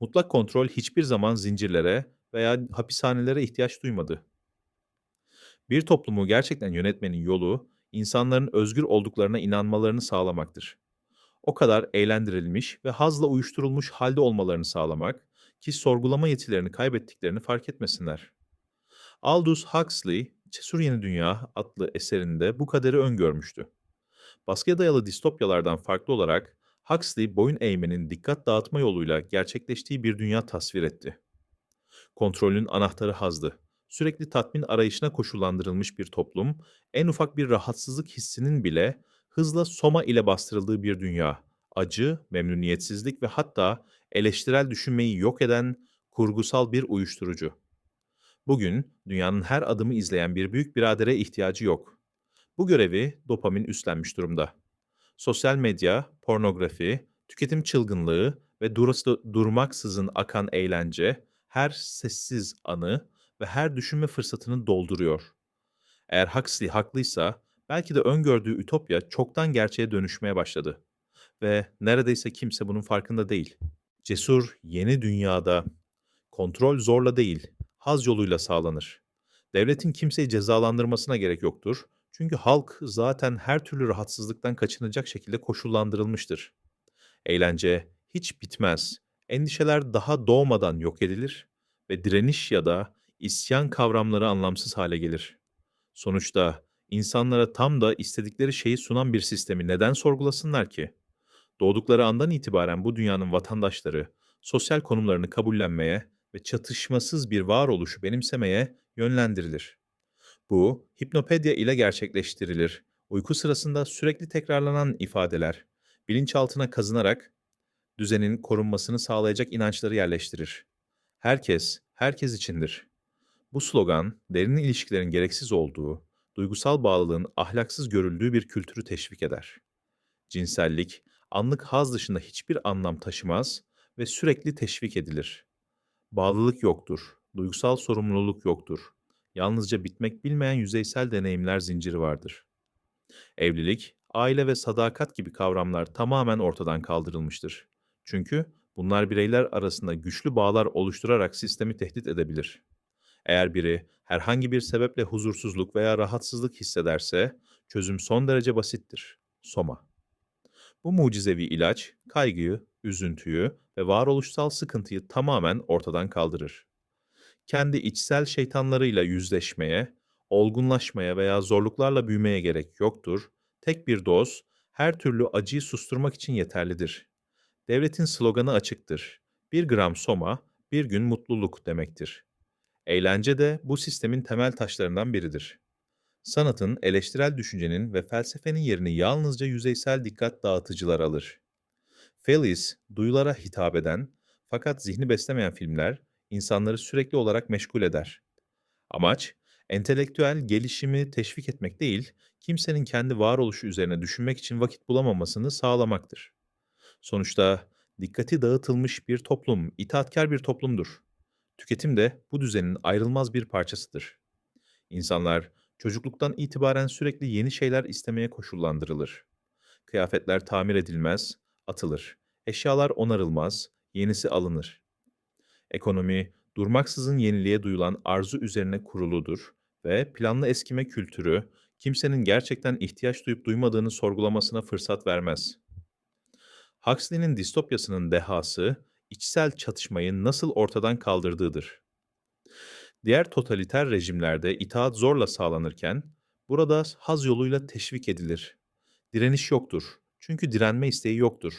Mutlak kontrol hiçbir zaman zincirlere veya hapishanelere ihtiyaç duymadı. Bir toplumu gerçekten yönetmenin yolu, insanların özgür olduklarına inanmalarını sağlamaktır. O kadar eğlendirilmiş ve hazla uyuşturulmuş halde olmalarını sağlamak ki sorgulama yetilerini kaybettiklerini fark etmesinler. Aldous Huxley, Cesur Yeni Dünya adlı eserinde bu kaderi öngörmüştü. Baskıya dayalı distopyalardan farklı olarak Huxley boyun eğmenin dikkat dağıtma yoluyla gerçekleştiği bir dünya tasvir etti. Kontrolün anahtarı hazdı. Sürekli tatmin arayışına koşullandırılmış bir toplum, en ufak bir rahatsızlık hissinin bile hızla soma ile bastırıldığı bir dünya. Acı, memnuniyetsizlik ve hatta eleştirel düşünmeyi yok eden kurgusal bir uyuşturucu. Bugün dünyanın her adımı izleyen bir büyük biradere ihtiyacı yok. Bu görevi dopamin üstlenmiş durumda. Sosyal medya, pornografi, tüketim çılgınlığı ve durası durmaksızın akan eğlence her sessiz anı ve her düşünme fırsatını dolduruyor. Eğer Huxley haklıysa belki de öngördüğü ütopya çoktan gerçeğe dönüşmeye başladı. Ve neredeyse kimse bunun farkında değil. Cesur yeni dünyada kontrol zorla değil, haz yoluyla sağlanır. Devletin kimseyi cezalandırmasına gerek yoktur. Çünkü halk zaten her türlü rahatsızlıktan kaçınacak şekilde koşullandırılmıştır. Eğlence hiç bitmez. Endişeler daha doğmadan yok edilir ve direniş ya da isyan kavramları anlamsız hale gelir. Sonuçta insanlara tam da istedikleri şeyi sunan bir sistemi neden sorgulasınlar ki? Doğdukları andan itibaren bu dünyanın vatandaşları sosyal konumlarını kabullenmeye ve çatışmasız bir varoluşu benimsemeye yönlendirilir. Bu, hipnopedya ile gerçekleştirilir. Uyku sırasında sürekli tekrarlanan ifadeler, bilinçaltına kazınarak düzenin korunmasını sağlayacak inançları yerleştirir. Herkes, herkes içindir. Bu slogan, derin ilişkilerin gereksiz olduğu, duygusal bağlılığın ahlaksız görüldüğü bir kültürü teşvik eder. Cinsellik, anlık haz dışında hiçbir anlam taşımaz ve sürekli teşvik edilir. Bağlılık yoktur, duygusal sorumluluk yoktur. Yalnızca bitmek bilmeyen yüzeysel deneyimler zinciri vardır. Evlilik, aile ve sadakat gibi kavramlar tamamen ortadan kaldırılmıştır. Çünkü bunlar bireyler arasında güçlü bağlar oluşturarak sistemi tehdit edebilir. Eğer biri herhangi bir sebeple huzursuzluk veya rahatsızlık hissederse çözüm son derece basittir. Soma. Bu mucizevi ilaç kaygıyı, üzüntüyü ve varoluşsal sıkıntıyı tamamen ortadan kaldırır. Kendi içsel şeytanlarıyla yüzleşmeye, olgunlaşmaya veya zorluklarla büyümeye gerek yoktur. Tek bir doz her türlü acıyı susturmak için yeterlidir. Devletin sloganı açıktır. Bir gram soma, bir gün mutluluk demektir. Eğlence de bu sistemin temel taşlarından biridir. Sanatın, eleştirel düşüncenin ve felsefenin yerini yalnızca yüzeysel dikkat dağıtıcılar alır. Feliz, duyulara hitap eden fakat zihni beslemeyen filmler insanları sürekli olarak meşgul eder. Amaç, entelektüel gelişimi teşvik etmek değil, kimsenin kendi varoluşu üzerine düşünmek için vakit bulamamasını sağlamaktır. Sonuçta dikkati dağıtılmış bir toplum, itaatkar bir toplumdur. Tüketim de bu düzenin ayrılmaz bir parçasıdır. İnsanlar çocukluktan itibaren sürekli yeni şeyler istemeye koşullandırılır. Kıyafetler tamir edilmez, atılır. Eşyalar onarılmaz, yenisi alınır. Ekonomi, durmaksızın yeniliğe duyulan arzu üzerine kuruludur ve planlı eskime kültürü, kimsenin gerçekten ihtiyaç duyup duymadığını sorgulamasına fırsat vermez. Huxley'nin distopyasının dehası, içsel çatışmayı nasıl ortadan kaldırdığıdır. Diğer totaliter rejimlerde itaat zorla sağlanırken, burada haz yoluyla teşvik edilir. Direniş yoktur, çünkü direnme isteği yoktur.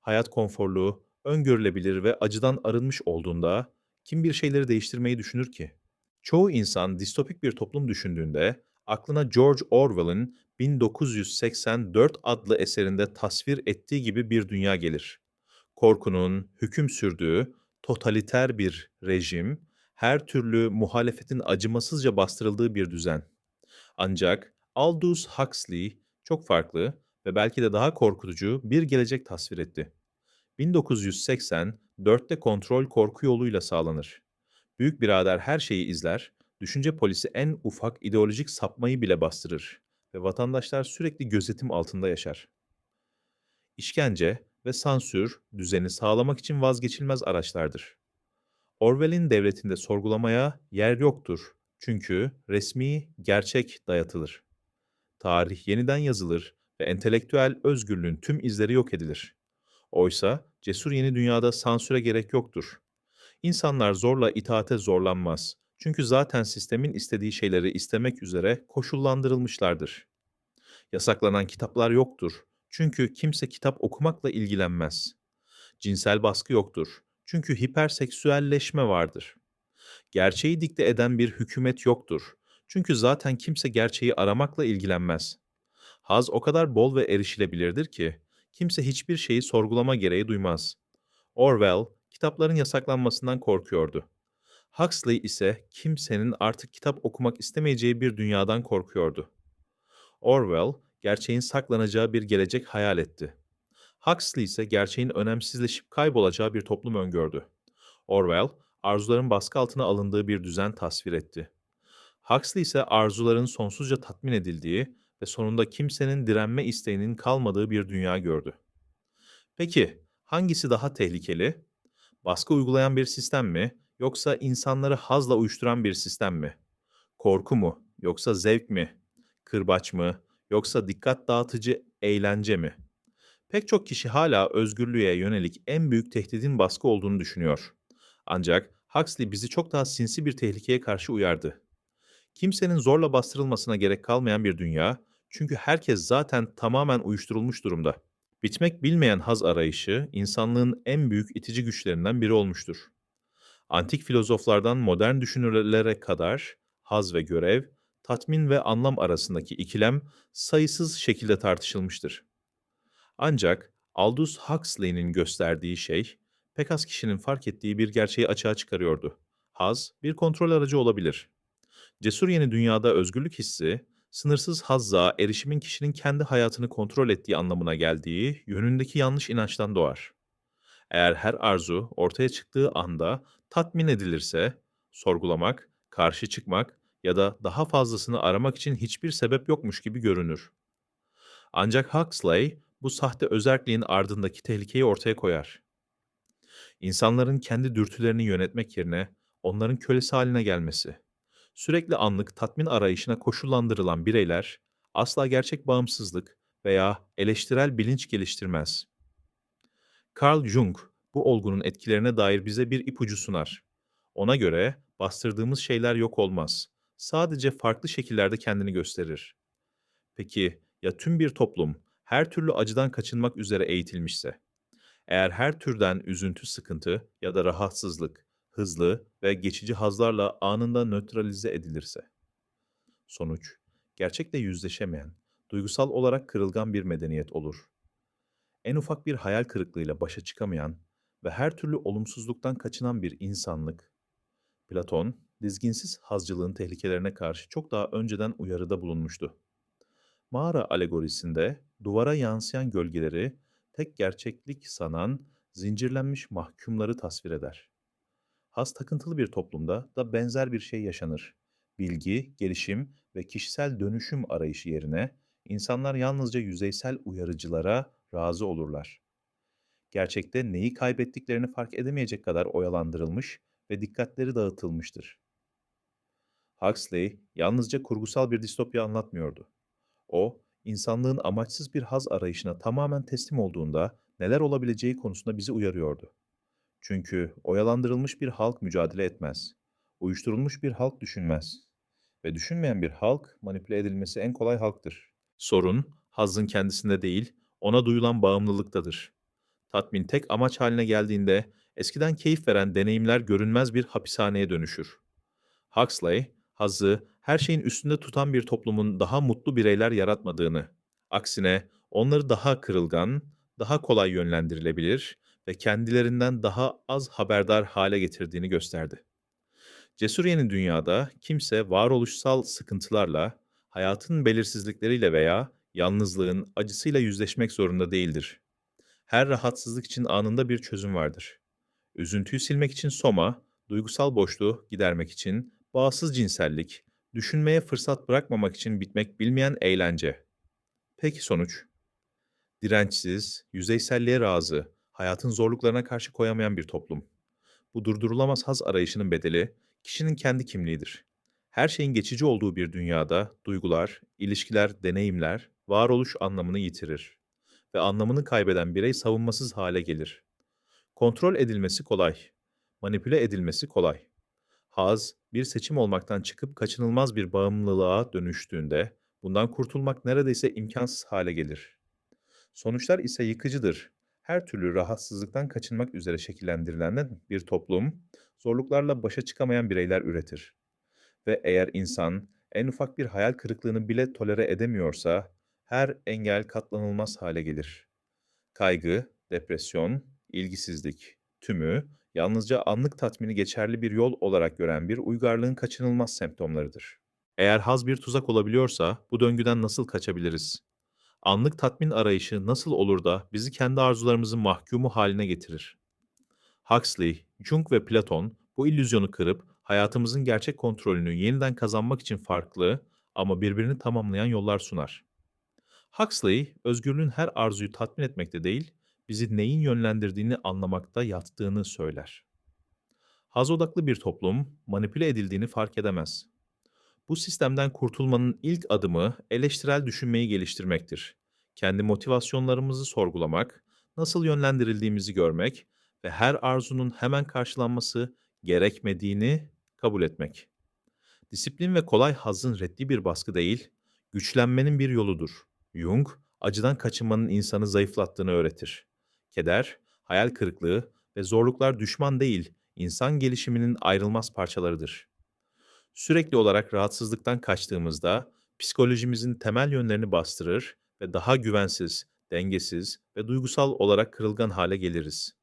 Hayat konforlu, öngörülebilir ve acıdan arınmış olduğunda kim bir şeyleri değiştirmeyi düşünür ki? Çoğu insan distopik bir toplum düşündüğünde aklına George Orwell'ın 1984 adlı eserinde tasvir ettiği gibi bir dünya gelir. Korkunun hüküm sürdüğü totaliter bir rejim, her türlü muhalefetin acımasızca bastırıldığı bir düzen. Ancak Aldous Huxley çok farklı ve belki de daha korkutucu bir gelecek tasvir etti. 1984'te kontrol korku yoluyla sağlanır. Büyük birader her şeyi izler, düşünce polisi en ufak ideolojik sapmayı bile bastırır ve vatandaşlar sürekli gözetim altında yaşar. İşkence, ve sansür, düzeni sağlamak için vazgeçilmez araçlardır. Orwell'in devletinde sorgulamaya yer yoktur. Çünkü resmi gerçek dayatılır. Tarih yeniden yazılır ve entelektüel özgürlüğün tüm izleri yok edilir. Oysa cesur yeni dünyada sansüre gerek yoktur. İnsanlar zorla itaate zorlanmaz. Çünkü zaten sistemin istediği şeyleri istemek üzere koşullandırılmışlardır. Yasaklanan kitaplar yoktur. Çünkü kimse kitap okumakla ilgilenmez. Cinsel baskı yoktur. Çünkü hiperseksüelleşme vardır. Gerçeği dikte eden bir hükümet yoktur. Çünkü zaten kimse gerçeği aramakla ilgilenmez. Haz o kadar bol ve erişilebilirdir ki kimse hiçbir şeyi sorgulama gereği duymaz. Orwell kitapların yasaklanmasından korkuyordu. Huxley ise kimsenin artık kitap okumak istemeyeceği bir dünyadan korkuyordu. Orwell gerçeğin saklanacağı bir gelecek hayal etti. Huxley ise gerçeğin önemsizleşip kaybolacağı bir toplum öngördü. Orwell, arzuların baskı altına alındığı bir düzen tasvir etti. Huxley ise arzuların sonsuzca tatmin edildiği ve sonunda kimsenin direnme isteğinin kalmadığı bir dünya gördü. Peki, hangisi daha tehlikeli? Baskı uygulayan bir sistem mi yoksa insanları hazla uyuşturan bir sistem mi? Korku mu yoksa zevk mi? Kırbaç mı yoksa dikkat dağıtıcı eğlence mi? Pek çok kişi hala özgürlüğe yönelik en büyük tehdidin baskı olduğunu düşünüyor. Ancak Huxley bizi çok daha sinsi bir tehlikeye karşı uyardı. Kimsenin zorla bastırılmasına gerek kalmayan bir dünya, çünkü herkes zaten tamamen uyuşturulmuş durumda. Bitmek bilmeyen haz arayışı, insanlığın en büyük itici güçlerinden biri olmuştur. Antik filozoflardan modern düşünürlere kadar haz ve görev, tatmin ve anlam arasındaki ikilem sayısız şekilde tartışılmıştır. Ancak Aldous Huxley'nin gösterdiği şey, pek az kişinin fark ettiği bir gerçeği açığa çıkarıyordu. Haz, bir kontrol aracı olabilir. Cesur yeni dünyada özgürlük hissi, sınırsız hazza, erişimin kişinin kendi hayatını kontrol ettiği anlamına geldiği yönündeki yanlış inançtan doğar. Eğer her arzu ortaya çıktığı anda tatmin edilirse, sorgulamak, karşı çıkmak ya da daha fazlasını aramak için hiçbir sebep yokmuş gibi görünür. Ancak Huxley bu sahte özerkliğin ardındaki tehlikeyi ortaya koyar. İnsanların kendi dürtülerini yönetmek yerine onların kölesi haline gelmesi. Sürekli anlık tatmin arayışına koşullandırılan bireyler asla gerçek bağımsızlık veya eleştirel bilinç geliştirmez. Carl Jung bu olgunun etkilerine dair bize bir ipucu sunar. Ona göre bastırdığımız şeyler yok olmaz. Sadece farklı şekillerde kendini gösterir. Peki ya tüm bir toplum her türlü acıdan kaçınmak üzere eğitilmişse? Eğer her türden üzüntü, sıkıntı ya da rahatsızlık hızlı ve geçici hazlarla anında nötralize edilirse? Sonuç, gerçekle yüzleşemeyen, duygusal olarak kırılgan bir medeniyet olur. En ufak bir hayal kırıklığıyla başa çıkamayan ve her türlü olumsuzluktan kaçınan bir insanlık, Platon, dizginsiz hazcılığın tehlikelerine karşı çok daha önceden uyarıda bulunmuştu. Mağara alegorisinde duvara yansıyan gölgeleri tek gerçeklik sanan zincirlenmiş mahkumları tasvir eder. Has takıntılı bir toplumda da benzer bir şey yaşanır. Bilgi, gelişim ve kişisel dönüşüm arayışı yerine insanlar yalnızca yüzeysel uyarıcılara razı olurlar. Gerçekte neyi kaybettiklerini fark edemeyecek kadar oyalandırılmış ve dikkatleri dağıtılmıştır. Huxley yalnızca kurgusal bir distopya anlatmıyordu. O, insanlığın amaçsız bir haz arayışına tamamen teslim olduğunda neler olabileceği konusunda bizi uyarıyordu. Çünkü oyalandırılmış bir halk mücadele etmez. Uyuşturulmuş bir halk düşünmez. Ve düşünmeyen bir halk manipüle edilmesi en kolay halktır. Sorun, hazın kendisinde değil, ona duyulan bağımlılıktadır. Tatmin tek amaç haline geldiğinde eskiden keyif veren deneyimler görünmez bir hapishaneye dönüşür. Huxley, hazı her şeyin üstünde tutan bir toplumun daha mutlu bireyler yaratmadığını, aksine onları daha kırılgan, daha kolay yönlendirilebilir ve kendilerinden daha az haberdar hale getirdiğini gösterdi. Cesuriye'nin dünyada kimse varoluşsal sıkıntılarla, hayatın belirsizlikleriyle veya yalnızlığın acısıyla yüzleşmek zorunda değildir. Her rahatsızlık için anında bir çözüm vardır. Üzüntüyü silmek için soma, duygusal boşluğu gidermek için bağımsız cinsellik, düşünmeye fırsat bırakmamak için bitmek bilmeyen eğlence. Peki sonuç? Dirençsiz, yüzeyselliğe razı, hayatın zorluklarına karşı koyamayan bir toplum. Bu durdurulamaz haz arayışının bedeli, kişinin kendi kimliğidir. Her şeyin geçici olduğu bir dünyada duygular, ilişkiler, deneyimler, varoluş anlamını yitirir ve anlamını kaybeden birey savunmasız hale gelir. Kontrol edilmesi kolay, manipüle edilmesi kolay. Haz, bir seçim olmaktan çıkıp kaçınılmaz bir bağımlılığa dönüştüğünde bundan kurtulmak neredeyse imkansız hale gelir. Sonuçlar ise yıkıcıdır. Her türlü rahatsızlıktan kaçınmak üzere şekillendirilen bir toplum, zorluklarla başa çıkamayan bireyler üretir. Ve eğer insan en ufak bir hayal kırıklığını bile tolere edemiyorsa, her engel katlanılmaz hale gelir. Kaygı, depresyon, ilgisizlik, tümü yalnızca anlık tatmini geçerli bir yol olarak gören bir uygarlığın kaçınılmaz semptomlarıdır. Eğer haz bir tuzak olabiliyorsa bu döngüden nasıl kaçabiliriz? Anlık tatmin arayışı nasıl olur da bizi kendi arzularımızın mahkumu haline getirir? Huxley, Jung ve Platon bu illüzyonu kırıp hayatımızın gerçek kontrolünü yeniden kazanmak için farklı ama birbirini tamamlayan yollar sunar. Huxley, özgürlüğün her arzuyu tatmin etmekte değil, bizi neyin yönlendirdiğini anlamakta yattığını söyler. Haz odaklı bir toplum manipüle edildiğini fark edemez. Bu sistemden kurtulmanın ilk adımı eleştirel düşünmeyi geliştirmektir. Kendi motivasyonlarımızı sorgulamak, nasıl yönlendirildiğimizi görmek ve her arzunun hemen karşılanması gerekmediğini kabul etmek. Disiplin ve kolay hazın reddi bir baskı değil, güçlenmenin bir yoludur. Jung, acıdan kaçınmanın insanı zayıflattığını öğretir. Keder, hayal kırıklığı ve zorluklar düşman değil, insan gelişiminin ayrılmaz parçalarıdır. Sürekli olarak rahatsızlıktan kaçtığımızda psikolojimizin temel yönlerini bastırır ve daha güvensiz, dengesiz ve duygusal olarak kırılgan hale geliriz.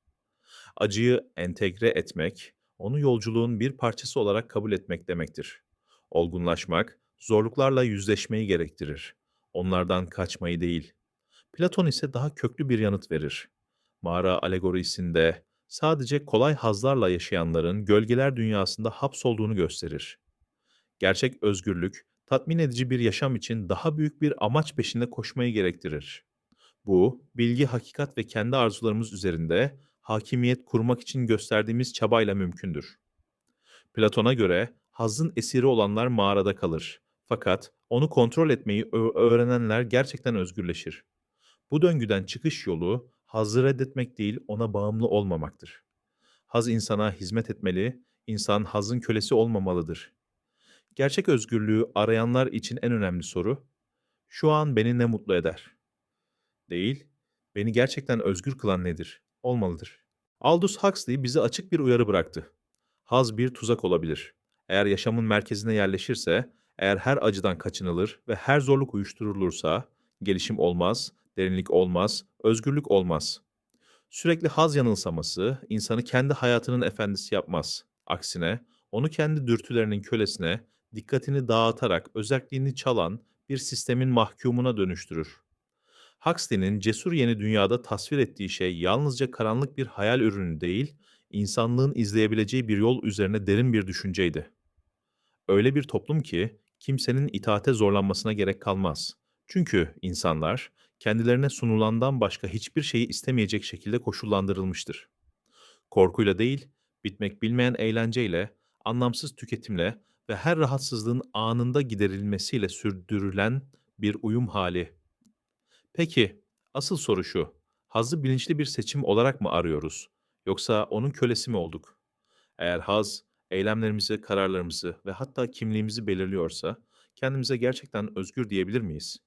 Acıyı entegre etmek, onu yolculuğun bir parçası olarak kabul etmek demektir. Olgunlaşmak, zorluklarla yüzleşmeyi gerektirir. Onlardan kaçmayı değil. Platon ise daha köklü bir yanıt verir. Mağara alegorisinde sadece kolay hazlarla yaşayanların gölgeler dünyasında hapsolduğunu gösterir. Gerçek özgürlük, tatmin edici bir yaşam için daha büyük bir amaç peşinde koşmayı gerektirir. Bu, bilgi, hakikat ve kendi arzularımız üzerinde hakimiyet kurmak için gösterdiğimiz çabayla mümkündür. Platon'a göre hazzın esiri olanlar mağarada kalır. Fakat onu kontrol etmeyi öğrenenler gerçekten özgürleşir. Bu döngüden çıkış yolu hazzı reddetmek değil, ona bağımlı olmamaktır. Haz insana hizmet etmeli, insan hazın kölesi olmamalıdır. Gerçek özgürlüğü arayanlar için en önemli soru, şu an beni ne mutlu eder? Değil, beni gerçekten özgür kılan nedir? Olmalıdır. Aldous Huxley bize açık bir uyarı bıraktı. Haz bir tuzak olabilir. Eğer yaşamın merkezine yerleşirse, eğer her acıdan kaçınılır ve her zorluk uyuşturulursa, gelişim olmaz, derinlik olmaz, özgürlük olmaz. Sürekli haz yanılsaması insanı kendi hayatının efendisi yapmaz. Aksine onu kendi dürtülerinin kölesine, dikkatini dağıtarak özelliğini çalan bir sistemin mahkumuna dönüştürür. Huxley'nin cesur yeni dünyada tasvir ettiği şey yalnızca karanlık bir hayal ürünü değil, insanlığın izleyebileceği bir yol üzerine derin bir düşünceydi. Öyle bir toplum ki kimsenin itaate zorlanmasına gerek kalmaz. Çünkü insanlar kendilerine sunulandan başka hiçbir şeyi istemeyecek şekilde koşullandırılmıştır. Korkuyla değil, bitmek bilmeyen eğlenceyle, anlamsız tüketimle ve her rahatsızlığın anında giderilmesiyle sürdürülen bir uyum hali. Peki, asıl soru şu. Hazı bilinçli bir seçim olarak mı arıyoruz? Yoksa onun kölesi mi olduk? Eğer haz, eylemlerimizi, kararlarımızı ve hatta kimliğimizi belirliyorsa, kendimize gerçekten özgür diyebilir miyiz?